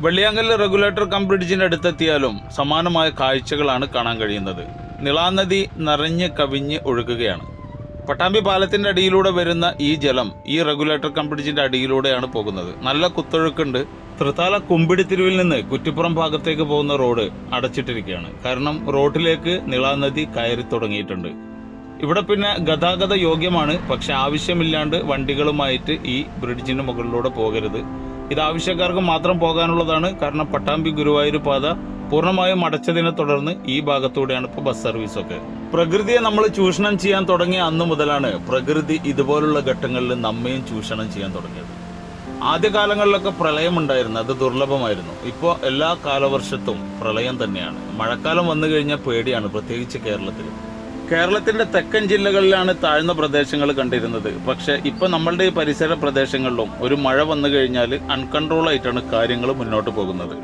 Velliyankallu regulator cum ബ്രിഡ്ജിന്റെ അടുത്തെത്തിയാലും സമാനമായ കാഴ്ചകളാണ് കാണാൻ കഴിയുന്നത്. നിളാനദി നിറഞ്ഞ് കവിഞ്ഞ് ഒഴുകുകയാണ്. പട്ടാമ്പി പാലത്തിന്റെ അടിയിലൂടെ വരുന്ന ഈ ജലം ഈ റെഗുലേറ്റർ കം അടിയിലൂടെയാണ് പോകുന്നത്. നല്ല കുത്തൊഴുക്കുണ്ട്. തൃത്താല കുമ്പിടിത്തിരുവിൽ നിന്ന് കുറ്റിപ്പുറം ഭാഗത്തേക്ക് പോകുന്ന റോഡ് അടച്ചിട്ടിരിക്കുകയാണ്. കാരണം റോഡിലേക്ക് നിളാനദി കയറി തുടങ്ങിയിട്ടുണ്ട്. ഇവിടെ പിന്നെ ഗതാഗത യോഗ്യമാണ്. പക്ഷെ ആവശ്യമില്ലാണ്ട് വണ്ടികളുമായിട്ട് ഈ ബ്രിഡ്ജിന് മുകളിലൂടെ പോകരുത്. ഇത് ആവശ്യക്കാർക്ക് മാത്രം പോകാനുള്ളതാണ്. കാരണം പട്ടാമ്പി ഗുരുവായൂർ പാത പൂർണമായും അടച്ചതിനെ തുടർന്ന് ഈ ഭാഗത്തൂടെയാണ് ഇപ്പോൾ ബസ് സർവീസൊക്കെ. പ്രകൃതിയെ നമ്മൾ ചൂഷണം ചെയ്യാൻ തുടങ്ങിയ അന്ന് മുതലാണ് പ്രകൃതി ഇതുപോലുള്ള ഘട്ടങ്ങളിൽ നമ്മയും ചൂഷണം ചെയ്യാൻ തുടങ്ങിയത്. ആദ്യകാലങ്ങളിലൊക്കെ പ്രളയം ഉണ്ടായിരുന്നു. അത് ദുർലഭമായിരുന്നു. ഇപ്പോൾ എല്ലാ കാലവർഷത്തും പ്രളയം തന്നെയാണ്. മഴക്കാലം വന്നു കഴിഞ്ഞാൽ പേടിയാണ്. പ്രത്യേകിച്ച് കേരളത്തിൽ കേരളത്തിന്റെ തെക്കൻ ജില്ലകളിലാണ് താഴ്ന്ന പ്രദേശങ്ങൾ കണ്ടിരുന്നത്. പക്ഷെ ഇപ്പൊ നമ്മളുടെ ഈ പരിസര പ്രദേശങ്ങളിലും ഒരു മഴ വന്നു കഴിഞ്ഞാൽ അൺകൺട്രോൾ ആയിട്ടാണ് കാര്യങ്ങൾ മുന്നോട്ട് പോകുന്നത്.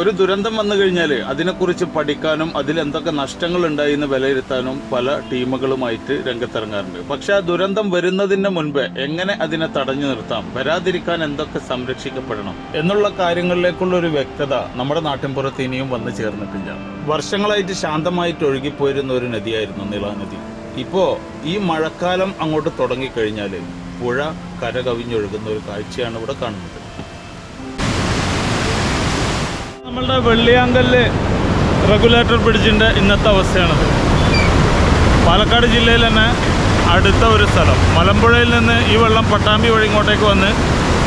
ഒരു ദുരന്തം വന്നു കഴിഞ്ഞാൽ അതിനെക്കുറിച്ച് പഠിക്കാനും അതിൽ എന്തൊക്കെ നഷ്ടങ്ങൾ ഉണ്ടായി എന്ന് വിലയിരുത്താനും പല ടീമുകളുമായിട്ട് രംഗത്തിറങ്ങാറുണ്ട്. പക്ഷെ ആ ദുരന്തം വരുന്നതിന് മുൻപ് എങ്ങനെ അതിനെ തടഞ്ഞു നിർത്താം? വരാതിരിക്കാൻ എന്തൊക്കെ സംരക്ഷിക്കപ്പെടണം? എന്നുള്ള കാര്യങ്ങളിലേക്കുള്ള ഒരു വ്യക്തത നമ്മുടെ നാട്ടിൻപുറത്ത് ഇനിയും വന്നു ചേർന്നിട്ടില്ല. വർഷങ്ങളായിട്ട് ശാന്തമായിട്ട് ഒഴുകിപ്പോയിരുന്ന ഒരു നദിയായിരുന്നു നിളാനദി ഇപ്പോ ഈ മഴക്കാലം അങ്ങോട്ട് തുടങ്ങിക്കഴിഞ്ഞാൽ പുഴ കരകവിഞ്ഞൊഴുകുന്ന ഒരു കാഴ്ചയാണ് ഇവിടെ കാണുന്നത്. നമ്മളുടെ വെള്ളിയാങ്കല്ല് റെഗുലേറ്റർ ബ്രിഡ്ജിന്റെ ഇന്നത്തെ അവസ്ഥയാണത്. പാലക്കാട് ജില്ലയിൽ തന്നെ അടുത്ത ഒരു സ്ഥലം. മലമ്പുഴയിൽ നിന്ന് ഈ വെള്ളം പട്ടാമ്പി വഴി ഇങ്ങോട്ടേക്ക് വന്ന്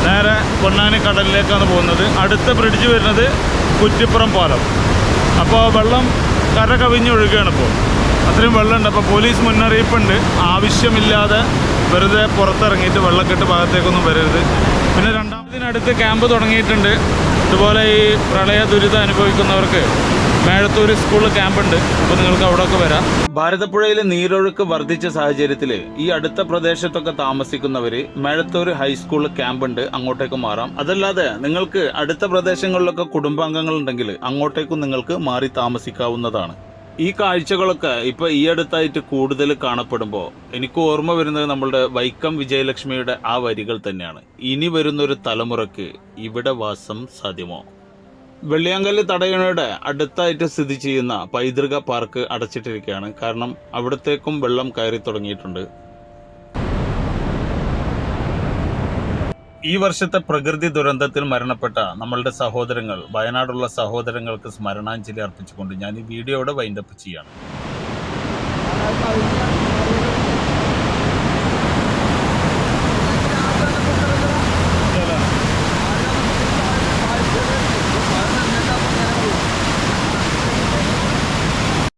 നേരെ പൊന്നാനി കടലിലേക്കാണ് പോകുന്നത്. അടുത്ത ബ്രിഡ്ജ് വരുന്നത് കുറ്റിപ്പുറം പാലം. അപ്പോൾ വെള്ളം കര കവിഞ്ഞൊഴുകുകയാണ് ഇപ്പോൾ അത്രയും വെള്ളമുണ്ട്. അപ്പോൾ പോലീസ് മുന്നറിയിപ്പുണ്ട്. ആവശ്യമില്ലാതെ വെറുതെ പുറത്തിറങ്ങിയിട്ട് വെള്ളക്കെട്ട് ഭാഗത്തേക്കൊന്നും വരരുത്. പിന്നെ രണ്ടാമതിനടുത്ത് ക്യാമ്പ് തുടങ്ങിയിട്ടുണ്ട്. ഇതുപോലെ ഈ പ്രളയ ദുരിതം അനുഭവിക്കുന്നവർക്ക് മേഴത്തൂർ സ്കൂളിൽ ക്യാമ്പുണ്ട്. അപ്പോൾ നിങ്ങൾക്ക് അവിടെയൊക്കെ വരാം. ഭാരതപ്പുഴയിലെ നീരൊഴുക്ക് വർദ്ധിച്ച സാഹചര്യത്തിൽ ഈ അടുത്ത പ്രദേശത്തൊക്കെ താമസിക്കുന്നവര് മേഴത്തൂർ ഹൈസ്കൂൾ ക്യാമ്പുണ്ട് അങ്ങോട്ടേക്ക് മാറാം. അതല്ലാതെ നിങ്ങൾക്ക് അടുത്ത പ്രദേശങ്ങളിലൊക്കെ കുടുംബാംഗങ്ങൾ ഉണ്ടെങ്കിൽ അങ്ങോട്ടേക്കും നിങ്ങൾക്ക് മാറി താമസിക്കാവുന്നതാണ്. ഈ കാഴ്ചകളൊക്കെ ഇപ്പൊ ഈ അടുത്തായിട്ട് കൂടുതൽ കാണപ്പെടുമ്പോൾ എനിക്ക് ഓർമ്മ വരുന്നത് നമ്മളുടെ വൈക്കം വിജയലക്ഷ്മിയുടെ ആ വരികൾ തന്നെയാണ്. ഇനി വരുന്നൊരു തലമുറയ്ക്ക് ഇവിടെ വാസം സാധ്യമോ? വെള്ളിയാങ്കല്ല് തടയണയുടെ അടുത്തായിട്ട് സ്ഥിതി ചെയ്യുന്ന പൈതൃക പാർക്ക് അടച്ചിട്ടിരിക്കുകയാണ്. കാരണം അവിടത്തേക്കും വെള്ളം കയറി തുടങ്ങിയിട്ടുണ്ട്. ഈ വർഷത്തെ പ്രകൃതി ദുരന്തത്തിൽ മരണപ്പെട്ട നമ്മളുടെ സഹോദരങ്ങൾ വയനാടുള്ള സഹോദരങ്ങൾക്ക് സ്മരണാഞ്ജലി അർപ്പിച്ചുകൊണ്ട് ഞാൻ ഈ വീഡിയോയുടെ വൈൻഡപ്പ് ചെയ്യാണ്